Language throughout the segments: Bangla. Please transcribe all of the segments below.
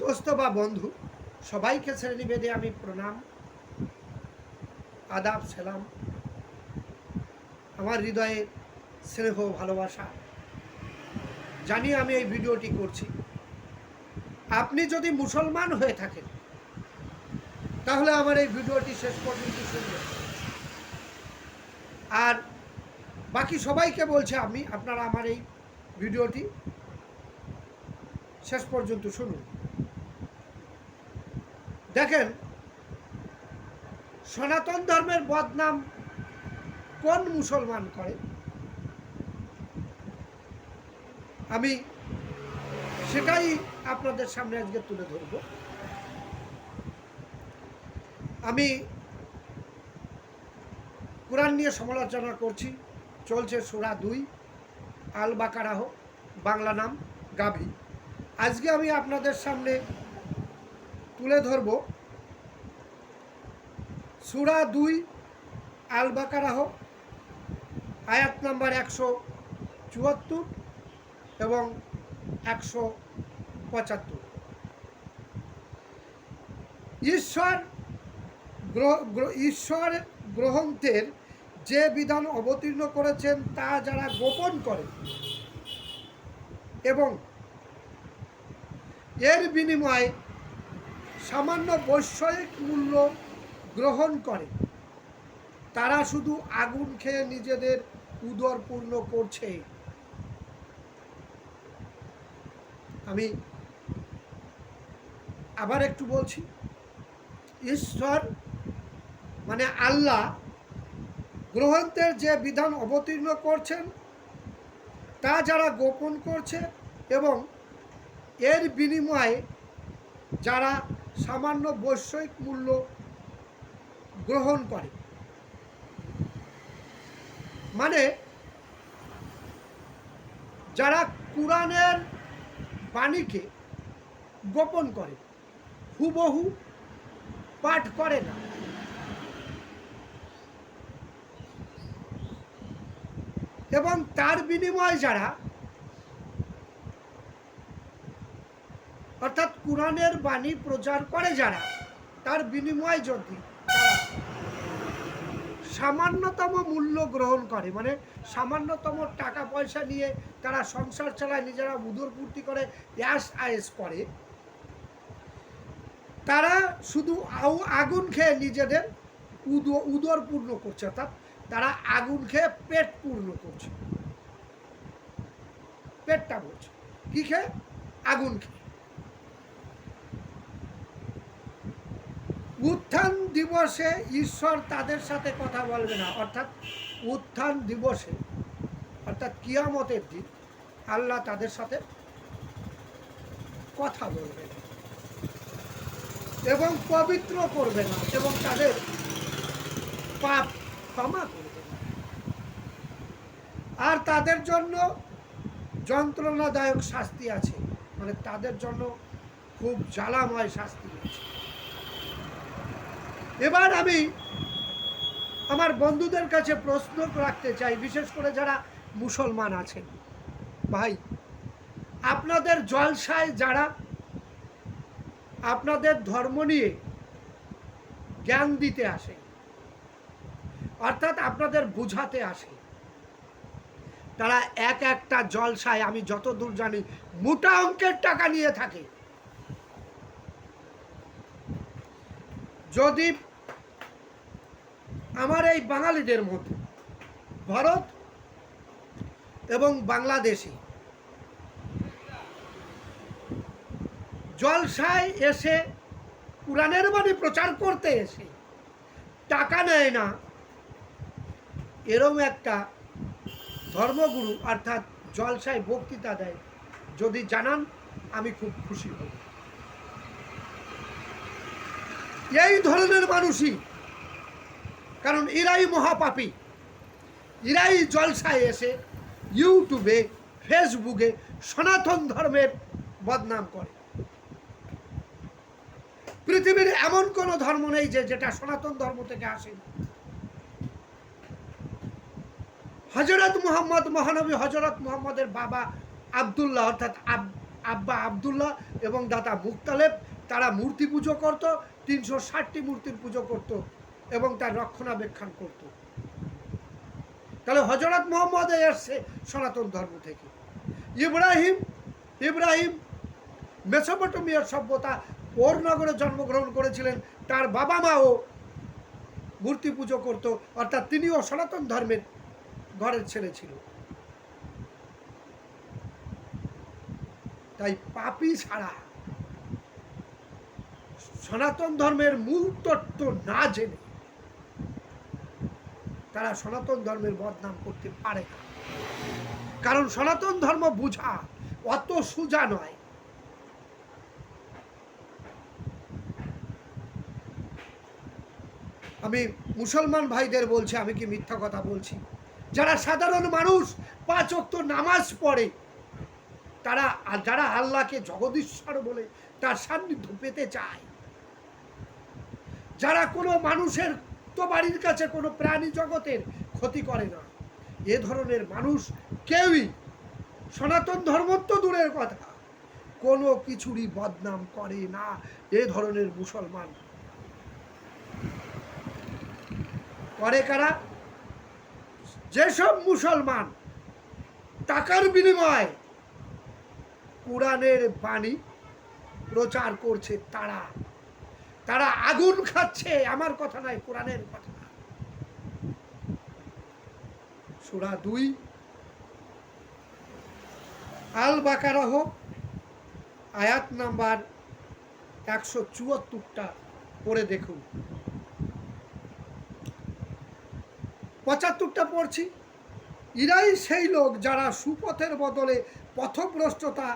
দোস্ত বা বন্ধু, সবাইকে শ্রেণীভেদে আমি প্রণাম, আদাব, সালাম। আমার হৃদয়ে স্নেহ, ভালোবাসা। জানি আমি এই ভিডিওটি করছি। আপনি যদি মুসলমান হয়ে থাকেন, তাহলে আমার এই ভিডিওটি শেষ পর্যন্ত শুনবেন। আর বাকি সবাইকে বলছে আমি, আপনারা আমার এই ভিডিওটি শেষ পর্যন্ত শুনুন। দেখেন, সনাতন ধর্মের বদনাম কোন মুসলমান করে? আমি সেটাই আপনাদের সামনে আজকে তুলে ধরব। আমি কোরআন নিয়ে সমালোচনা করছি, চলছে সোরা দুই আল বাকারাহ বাংলা নাম গাভী। আজকে আমি আপনাদের সামনে তুলে ধরব। সুরা দুই আল বাকারাহ আয়াত নাম্বার একশো চুয়াত্তর এবং একশো পঁচাত্তর। ঈশ্বর ঈশ্বর গ্রহন্থের যে বিধান অবতীর্ণ করেছেন তা যারা গোপন করে এবং এর বিনিময়ে সামান্য বৈষয়িক মূল্য গ্রহণ করে। তারা শুধু আগুন খেয়ে নিজেদের উদর পূর্ণ করছে। আমি আবার একটু বলছি, ঈশ্বর মানে আল্লাহ গ্রহন্থের যে বিধান অবতীর্ণ করছেন, তা যারা গোপন করছে এবং এর বিনিময়ে যারা সামান্য বৈষয়িক মূল্য গ্রহণ করে। মানে যারা কোরআনের বাণীকে গোপন করে, হুবহু পাঠ করে না। এবং তার বিনিময়ে যারা অর্থাৎ কোরআনের বাণী প্রচার করে যারা, তার বিনিময়ে যদি সামান্যতম মূল্য গ্রহণ করে মানে সামান্যতম টাকা পয়সা নিয়ে তারা সংসার চালায়, নিজেরা উদর পূর্তি করে ইয়াস আয়েস করে, তারা শুধু আউ- আগুন খেয়ে নিজেদের উদ, উদর পূর্ণ করছে, অর্থাৎ তারা আগুন খেয়ে পেট পূর্ণ করছে। পেটটা বলছে। কি খেয়ে? আগুন খেয়ে। উত্থান দিবসে ঈশ্বর তাদের সাথে কথা বলবে না। অর্থাৎ উত্থান দিবসে, অর্থাৎ কিয়ামতের দিন আল্লাহ তাদের সাথে কথা বলবে না এবং পবিত্র করবে না এবং তাদের পাপ ক্ষমা করবে না। আর তাদের জন্য যন্ত্রণাদায়ক শাস্তি আছে। মানে তাদের জন্য খুব জ্বালাময় শাস্তি আছে। এবার আমি আমার বন্ধুদের কাছে প্রশ্ন রাখতে চাই, বিশেষ করে যারা মুসলমান আছেন। ভাই, আপনাদের জলসায় যারা আপনাদের ধর্ম নিয়ে জ্ঞান দিতে আসে, অর্থাৎ আপনাদের বুঝাতে আসে, তারা এক একটা জলসায়, আমি যত দূর জানি, মোটা অঙ্কের টাকা নিয়ে থাকে। যদি আমার এই বাঙালিদের মধ্যে, ভারত এবং বাংলাদেশি জলসায় এসে কোরআনের বাণী প্রচার করতে এসে টাকা নেয় না, এরম একটা ধর্মগুরু অর্থাৎ জলসায় বক্তৃতা দেয়। যদি জানান, আমি খুব খুশি হব। এই ধরনের মানুষই কারণ এরাই মহাপাপী। এরাই জলসায় এসে ইউটিউবে, ফেসবুকে সনাতন ধর্মের বদনাম করে। পৃথিবীর এমন কোনো ধর্ম নেই যে যেটা সনাতন ধর্ম থেকে আসে হজরত মুহাম্মদ, মহানবী হজরত মুহাম্মদের বাবা আবদুল্লাহ, অর্থাৎ আব, আব্বা আবদুল্লাহ এবং দাদা মুক্তালেব, তারা মূর্তি পুজো করত, তিনশো ষাটটি মূর্তির পুজো করত। এবং তার রক্ষণাবেক্ষণ করত। তাহলে হজরত মোহাম্মদ এসছে সনাতন ধর্ম থেকে। ইব্রাহিম ইব্রাহিম মেসোপটেমিয়ার সভ্যতা ওর নগরে জন্মগ্রহণ করেছিলেন। তার বাবা মাও মূর্তি পুজো করত, অর্থাৎ তিনিও সনাতন ধর্মের ঘরের ছেলে ছিল। তাই পাপি ছাড়া সনাতন ধর্মের মূল তত্ত্ব না জেনে তারা সনাতন ধর্মের বদনাম করতে পারে না। কারণ সনাতন ধর্ম বুঝা অত সোজা নয়। আমি মুসলমান ভাইদের বলছি, আমি কি মিথ্যা কথা বলছি? যারা সাধারণ মানুষ পাঁচ অক্ত নামাজ পড়ে, তারা যারা আল্লাহকে জগদীশ্বর বলে তার সান্নিধ্য পেতে চায়, যারা কোনো মানুষের তো বাড়ির কাছে কোনো প্রাণী জগতের ক্ষতি করে না। এ ধরনের মানুষ কেউই সনাতন ধর্ম তো দূরের কথা। কোনো কিছুরই বদনাম করে না এ ধরনের মুসলমান। করে কারা? যেসব মুসলমান টাকার বিনিময়ে কোরআনের বাণী প্রচার করছে তারা। তারা আগুন খাচ্ছে, আমার কথা নয়, কোরআনের কথা। সুরা দুই। আল বাকারাহ আয়াত নাম্বার একশো চুয়াত্তরটা পড়ে দেখুন। পঁচাত্তরটা পড়ছি। ইরাই সেই লোক যারা সুপথের বদলে পথভ্রষ্টতা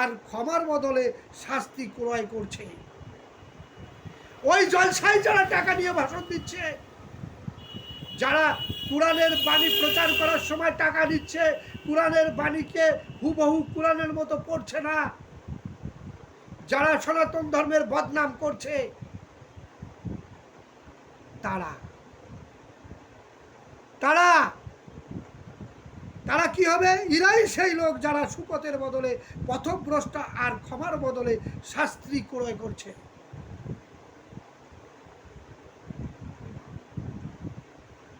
আর ক্ষমার বদলে শাস্তি ক্রয় করছে। ওই জলসায় যারা টাকা নিয়ে ভাষণ দিচ্ছে, যারা কোরআনের বাণী প্রচার করার সময় টাকা দিচ্ছে কোরআনের বাণীকে হুবহু কোরআনের মতো পড়ছে না, যারা সনাতন ধর্মের বদনাম করছে, তারা তারা তারা কি হবে? ইরাই সেই লোক যারা সুপথের বদলে, পথভ্রষ্ট আর ক্ষমার বদলে শাস্ত্রী ক্রয় করছে।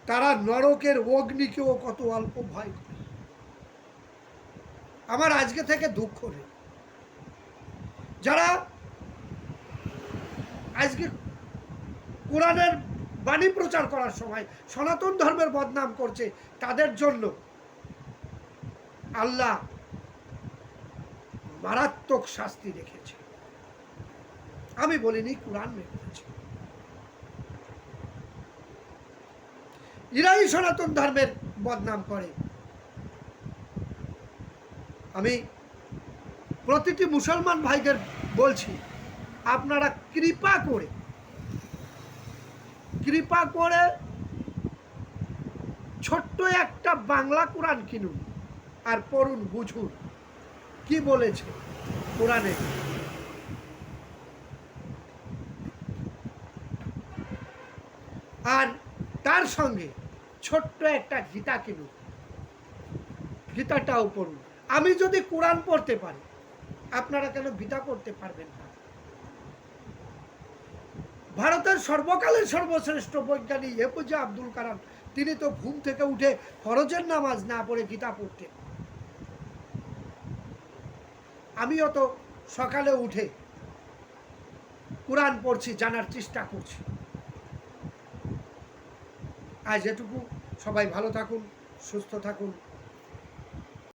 তারা নরকের অগ্নিকেও কত অল্প ভয় করে। আমার আজকে থেকে দুঃখ নেই যারা আজকে কোরআনের বাণী প্রচার করার সময় সনাতন ধর্মের বদনাম করছে, তাদের জন্য আল্লাহ মারাত্মক শাস্তি রেখেছে। আমি বলিনি, কোরআন রেখেছে ইরাই সনাতন ধর্মের বদনাম করে। আমি প্রতিটি মুসলমান ভাইদের বলছি, আপনারা কৃপা করে কৃপা করে ছোট্ট একটা বাংলা কোরআন কিনুন আর পড়ুন, বুঝুন। কি বলেছে কোরআনে? আর তার সঙ্গে ছোট্ট একটা গীতা কিনুন গীতাটাও পড়ুন। আমি যদি কোরআন পড়তে পারি, আপনারা কেন গীতা পড়তে পারবেন না? ভারতের সর্বকালের সর্বশ্রেষ্ঠ বৈজ্ঞানিক এপিজে আব্দুল কালাম, তিনি তো ঘুম থেকে উঠে ফরজের নামাজ না পড়ে গীতা পড়তেন। আমিও তো সকালে উঠে কোরআন পড়ছি, জানার চেষ্টা করছি। আজ এটুকু। সবাই ভালো থাকুন সুস্থ থাকুন।